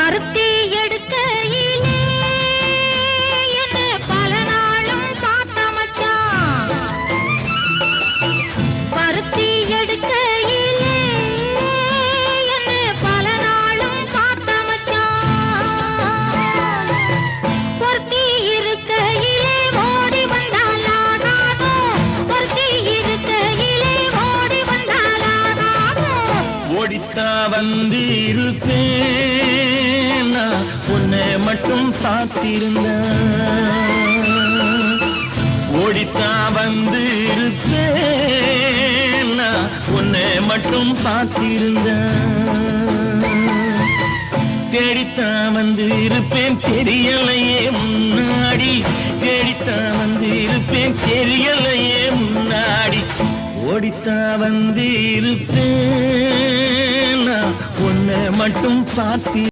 பருத்தி எடுக்கையிலே என்ன பல நாளும் பார்த்த பருத்தி எடுக்கையிலே பல நாளும் பார்த்த பொருத்தி இருக்கையிலே ஓடி வந்தாலாகாதோ பொருத்தி இருக்கையிலே ஓடி ஓடித்தா மட்டும் சாத்திருந்தேன் ஓடித்தா வந்து இருப்பேன் நான். உன்னை மட்டும் சாத்திருந்தேன் தேடித்தான் வந்து இருப்பேன் தெரியலையே முன்னாடி. தேடித்தான் வந்து இருப்பேன் தெரியலையே முன்னாடி. ஓடித்தான் வந்து இருப்பேன் நான். உன்னை மட்டும் சாத்தி